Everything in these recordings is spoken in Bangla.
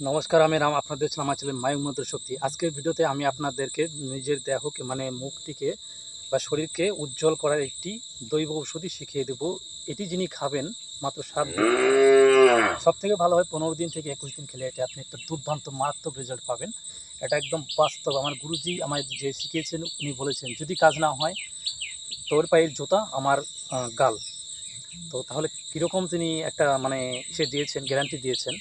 নমস্কার, আমি রাম, আপনাদের আমার ছিলেন মায়ুমন্ত্র শক্তি। আজকের ভিডিওতে আমি আপনাদেরকে নিজের দেহকে মানে মুখটিকে বা শরীরকে উজ্জ্বল করার একটি দৈব ঔষধি শিখিয়ে দেব। এটি যিনি খাবেন মাত্র সাত সব থেকে ভালো হয় পনেরো দিন থেকে একুশ দিন খেলে এটা আপনি একটা দুর্দান্ত, মারাত্মক রেজাল্ট পাবেন। এটা একদম বাস্তব। আমার গুরুজি আমায় যে শিখিয়েছেন, উনি বলেছেন, যদি কাজ না হয়, তোর পায়ের জুতা আমার গাল। তো তাহলে কীরকম তিনি একটা মানে সে দিয়েছেন, গ্যারান্টি দিয়েছেন।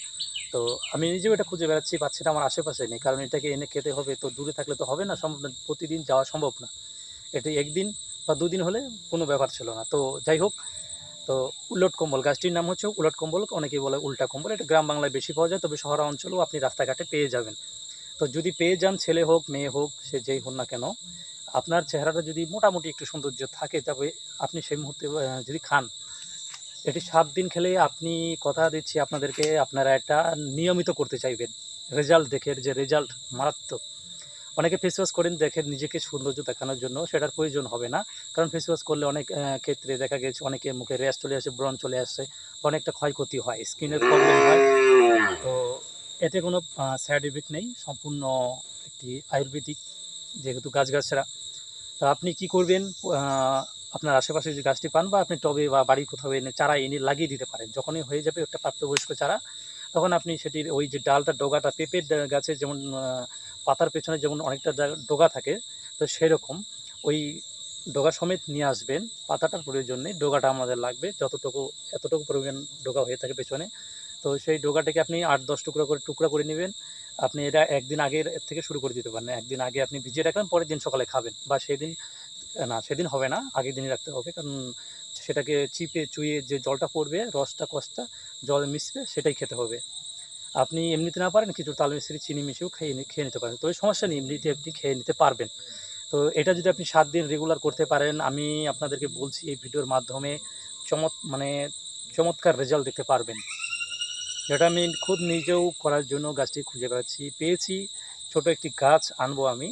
তো আমি নিজেও এটা খুঁজে বেড়াচ্ছি, পাচ্ছি না আমার আশেপাশে নেই। কারণ এটাকে এনে খেতে হবে, তো দূরে থাকলে তো হবে না, সম্ভব না, প্রতিদিন যাওয়া সম্ভব না। এটি একদিন বা দুদিন হলে কোনো ব্যাপার ছিল না। তো যাই হোক, তো উলট কম্বল, গাছটির নাম হচ্ছে উলট কম্বল, অনেকেই বলে উল্টা কম্বল, এটা গ্রাম বাংলায় বেশি পাওয়া যায়, তবে শহর অঞ্চলেও আপনি রাস্তাঘাটে পেয়ে যাবেন। তো যদি পেয়ে যান, ছেলে হোক, মেয়ে হোক, সে যেই হোক না কেন, আপনার চেহারাটা যদি মোটামুটি একটু সৌন্দর্য থাকে, তবে আপনি সেই মুহূর্তে যদি খান এটি সাত দিন খেলে আপনি কথা দিচ্ছি আপনাদেরকে, আপনারা এটা নিয়মিত করতে চাইবেন। রেজাল্ট দেখে যে রেজাল্ট মারাত্মক। অনেকে ফেস ওয়াশ করেন, দেখেন নিজেকে সৌন্দর্য দেখানোর জন্য, সেটার প্রয়োজন হবে না। কারণ ফেস ওয়াশ করলে অনেক ক্ষেত্রে দেখা গেছে অনেকে মুখে র্যাশ চলে আসে, ব্রণ চলে আসে, অনেকটা ক্ষয়ক্ষতি হয় স্কিনের প্রবলেম হয়। তো এতে কোনো সাইড ইফেক্ট নেই, সম্পূর্ণ একটি আয়ুর্বেদিক, যেহেতু গাছগাছরা তো আপনি কি করবেন? আপনার আশেপাশে যে গাছটি পান বা আপনি টবে বা বাড়ি কোথাও এনে চারা এনে লাগিয়ে দিতে পারেন, যখনই হয়ে যাবে একটা প্রাপ্তবয়স্ক চারা, তখন আপনি সেটির ওই যে ডালটা, ডোগাটা, পেঁপের গাছে যেমন পাতার পেছনে যেমন অনেকটা ডগা থাকে, তো সেরকম ওই ডগা সমেত নিয়ে আসবেন। পাতাটার প্রয়োজন নেই, ডগাটা আমাদের লাগবে, যতটুকু, এতটুকু পরিমাণ ডগা হয়ে থাকে পেছনে। তো সেই ডগাটাকে আপনি আট, দশ টুকরা করে টুকরা করে নেবেন। আপনি এটা একদিন আগের থেকে শুরু করে দিতে পারেন। একদিন আগে আপনি ভিজিয়ে রাখবেন পরের দিন সকালে খাবেন বা সেদিন না, সেদিন হবে না, আগের দিনই রাখতে হবে। কারণ সেটাকে চিপে, চুইয়ে যে জলটা পড়বে, রসটা, কষটা, জল মিশবে, সেটাই খেতে হবে। আপনি এমনিতে না পারেন, কিছু তাল মিশ্রি চিনি মিশিয়েও খেয়ে খেয়ে নিতে পারেন। তো সমস্যা নেই, এমনিতে আপনি খেয়ে নিতে পারবেন। তো এটা যদি আপনি সাত দিন রেগুলার করতে পারেন, আমি আপনাদেরকে বলছি, এই ভিডিওর মাধ্যমে চমৎ মানে চমৎকার রেজাল্ট দেখতে পারবেন। যেটা আমি খুব নিজেও করার জন্য গাছটি খুঁজে বেড়াচ্ছি। পেয়েছি, ছোট একটি গাছ আনব আমি।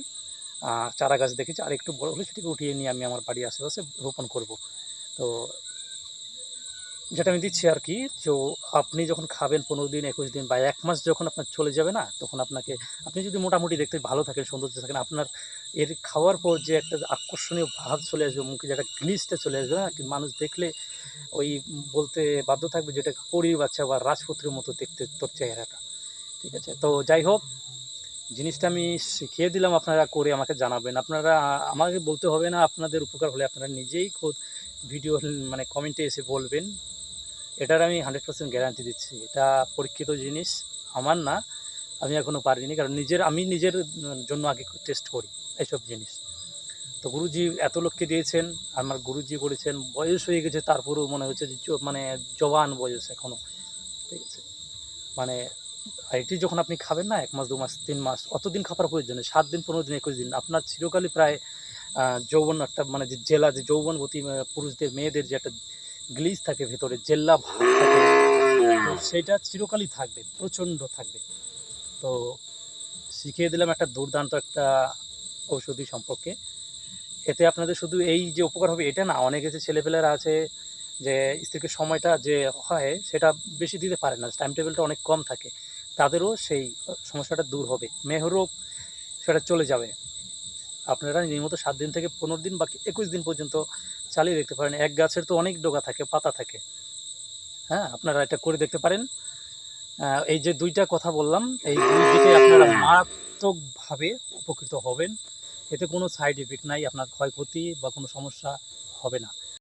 চারা গাছ দেখেছি। আর একটু বড় হলে সেটিকে উঠিয়ে নিয়ে আমি আমার বাড়ির আশেপাশে রোপণ করব। তো যেটা আমি দিচ্ছি আর কি, যে আপনি যখন খাবেন পনেরো দিন, একুশ দিন বা এক মাস যখন আপনার চলে যাবে না, তখন আপনাকে, আপনি যদি মোটামুটি দেখতে ভালো থাকেন, সৌন্দর্য থাকেন, আপনার এর খাওয়ার পর যে একটা আকর্ষণীয় ভাব চলে আসবে, মুখে যেটা গ্লিসটা চলে আসবে না মানুষ দেখলে ওই বলতে বাধ্য থাকবে যেটা পরীর বাচ্চা বা রাজপুত্রের মতো দেখতে তোর চেহারাটা। ঠিক আছে? তো যাই হোক জিনিসটা আমি শিখিয়ে দিলাম আপনারা করে আমাকে জানাবেন। আপনারা, আমাকে বলতে হবে না, আপনাদের উপকার হলে আপনারা নিজেই খোদ ভিডিও মানে কমেন্টে এসে বলবেন। এটার আমি হান্ড্রেড পার্সেন্ট গ্যারান্টি দিচ্ছি। এটা পরীক্ষিত জিনিস, আমার না। আমি এখনও পারিনি, কারণ নিজের, আমি নিজের জন্য আগে টেস্ট করি এইসব জিনিস। তো গুরুজি এত লোককে দিয়েছেন, আমার গুরুজি করেছেন, বয়স হয়ে গেছে, তারপরেও মনে হচ্ছে মানে জবান বয়স এখনও ঠিক আছে? মানে এটি যখন আপনি খাবেন না, এক মাস, দু মাস, তিন মাস, অতদিন খাবার প্রয়োজন সাত দিন, পনেরো দিন, একুশ দিন। আপনার চিরকালই প্রায় যৌবন একটা মানে যে জেলা, যে যৌবনবতী পুরুষদের, মেয়েদের যে একটা গ্লিজ থাকে ভেতরে, জেল্লা ভাব থাকে সেটা চিরকালই থাকবে, প্রচণ্ড থাকবে। তো শিখিয়ে দিলাম একটা দুর্দান্ত একটা ঔষধি সম্পর্কে। এতে আপনাদের শুধু এই যে উপকার হবে, এটা না, অনেকে যে ছেলেপেলেরা আছে যে স্ত্রীকে সময়টা যে হয়, সেটা বেশি দিতে পারে না, টাইম টেবিলটা অনেক কম থাকে। তাদেরও সেই সমস্যাটা দূর হবে। মেহরোগ সেটা চলে যাবে। আপনারা নিয়মিত সাত দিন থেকে পনেরো দিন বা একুশ দিন পর্যন্ত চালিয়ে দেখতে পারেন। এক গাছের তো অনেক ডগা থাকে, পাতা থাকে। হ্যাঁ আপনারা এটা করে দেখতে পারেন। এই যে দুইটা কথা বললাম, এই দুই দিকে আপনারা মারাত্মকভাবে উপকৃত হবেন। এতে কোনো সাইড এফেক্ট নাই, আপনার ক্ষয়ক্ষতি বা কোনো সমস্যা হবে না।